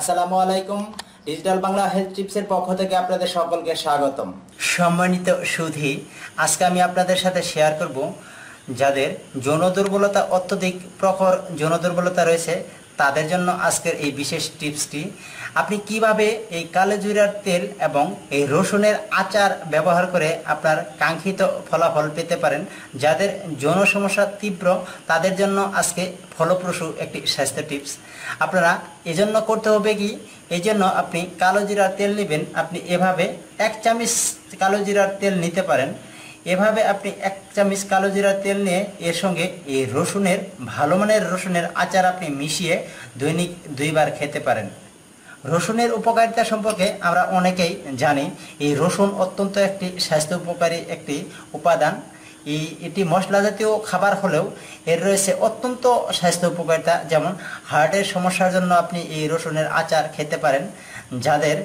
আসসালামু আলাইকুম digital Bangla health টিপসের পক্ষ থেকে আপনাদের সকলকে স্বাগতম। সম্মানিত সুধি, আজকে আমি আপনাদের সাথে শেয়ার করব যাদের যৌন দুর্বলতা অত্যধিক প্রখর যৌন দুর্বলতা রয়েছে তাদের জন্য আজকের এই বিশেষ টিপসটি, আপনি কীভাবে এই কালোজিরার তেল এবং এই রসুনের আচার ব্যবহার করে আপনার কাঙ্ক্ষিত ফলাফল পেতে পারেন, যাদের যৌন সমস্যা তীব্র, তাদের জন্য আজকে ফলপ্রসূ একটি স্বাস্থ্য টিপস। আপনারা এজন্য করতে হবে কি এই জন্য আপনি কালো জিরার তেল নেবেন, আপনি এভাবে এক চামচ কালো জিরার তেল নিতে পারেন। এভাবে আপনি এক চামচ কালো জিরার তেল নিয়ে এর সঙ্গে এই রসুনের, ভালো মানের রসুনের আচার আপনি মিশিয়ে দৈনিক দুইবার খেতে পারেন। রসুনের উপকারিতা সম্পর্কে আমরা অনেকেই জানি, এই রসুন অত্যন্ত একটি স্বাস্থ্য উপকারী একটি উপাদান। এই এটি মশলা জাতীয় খাবার হলেও এর রয়েছে অত্যন্ত স্বাস্থ্য উপকারিতা যেমন হার্টের সমস্যার জন্য আপনি এই রসুনের আচার খেতে পারেন। যাদের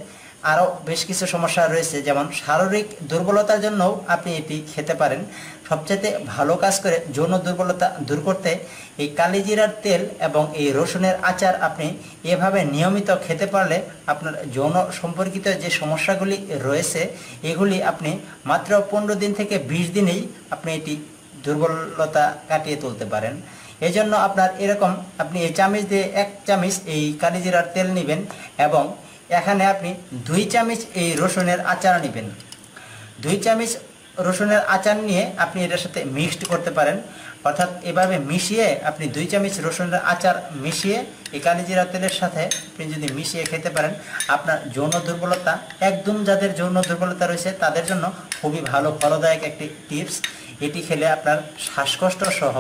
আরও বেশ কিছু সমস্যা রয়েছে, যেমন শারীরিক দুর্বলতার জন্যও আপনি এটি খেতে পারেন। সবচেয়ে ভালো কাজ করে যৌন দুর্বলতা দূর করতে এই কালিজিরার তেল এবং এই রসুনের আচার আপনি এভাবে নিয়মিত খেতে পারলে আপনার যৌন সম্পর্কিত যে সমস্যাগুলি রয়েছে, এগুলি আপনি মাত্র পনেরো দিন থেকে বিশ দিনেই আপনি এটি দুর্বলতা কাটিয়ে তুলতে পারেন। এই জন্য আপনার এরকম আপনি এই চামিচ দিয়ে এক চামিচ এই কালিজিরার তেল নেবেন এবং এখানে আপনি দুই চামচ এই রসুনের আচার নেবেন। দুই চামচ রসুনের আচার নিয়ে আপনি এটার সাথে মিক্সড করতে পারেন। অর্থাৎ এভাবে মিশিয়ে আপনি দুই চামচ রসুনের আচার মিশিয়ে এই কালিজিরা তেলের সাথে আপনি যদি মিশিয়ে খেতে পারেন, আপনার যৌন দুর্বলতা, একদম যাদের যৌন দুর্বলতা রয়েছে তাদের জন্য খুবই ভালো, ফলদায়ক একটি টিপস। এটি খেলে আপনার শ্বাসকষ্ট সহ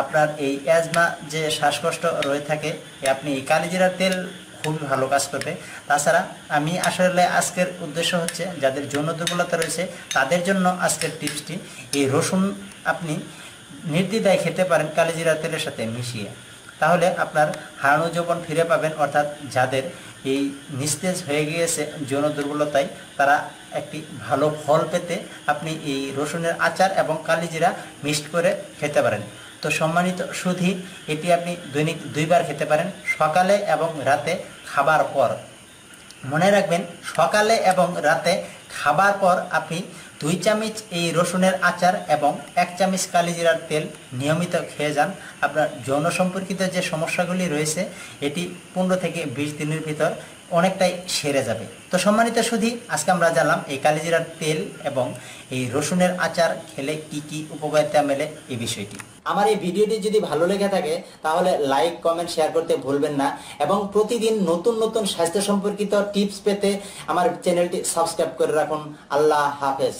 আপনার এই অ্যাজমা যে শ্বাসকষ্ট রয়ে থাকে আপনি এই কালিজিরা তেল খুবই ভালো কাজ করবে। তাছাড়া আমি আসলে আজকের উদ্দেশ্য হচ্ছে, যাদের যৌন দুর্বলতা রয়েছে, তাদের জন্য আজকের টিপসটি, এই রসুন আপনি নির্দ্বিধায় খেতে পারেন কালিজিরা তেলের সাথে মিশিয়ে। তাহলে আপনার হারানো যৌবন ফিরে পাবেন, অর্থাৎ যাদের এই নিস্তেজ হয়ে গিয়েছে যৌন দুর্বলতায়, তারা একটি ভালো ফল পেতে আপনি এই রসুনের আচার এবং কালিজিরা মিক্সড করে খেতে পারেন। তো সম্মানিত সুধি, এটি আপনি দৈনিক দুইবার খেতে পারেন, সকালে এবং রাতে খাবার পর। মনে রাখবেন, সকালে এবং রাতে খাবার পর আপনি দুই চামচ এই রসুনের আচার এবং এক চামচ কালিজিরার তেল নিয়মিত খেয়ে যান। আপনার যৌন সম্পর্কিত যে সমস্যাগুলি রয়েছে, এটি পনেরো থেকে বিশ দিনের ভিতর অনেকটাই সেরে যাবে। তো সম্মানিত সুধি, আজকে আমরা জানলাম এই কালিজিরার তেল এবং এই রসুনের আচার খেলে কি কি উপকারিতা মেলে এই বিষয়টি। আমার এই ভিডিওটি যদি ভালো লেগে থাকে, তাহলে লাইক, কমেন্ট, শেয়ার করতে ভুলবেন না এবং প্রতিদিন নতুন নতুন স্বাস্থ্য সম্পর্কিত টিপস পেতে আমার চ্যানেলটি সাবস্ক্রাইব করে রাখুন। আল্লাহ হাফেজ।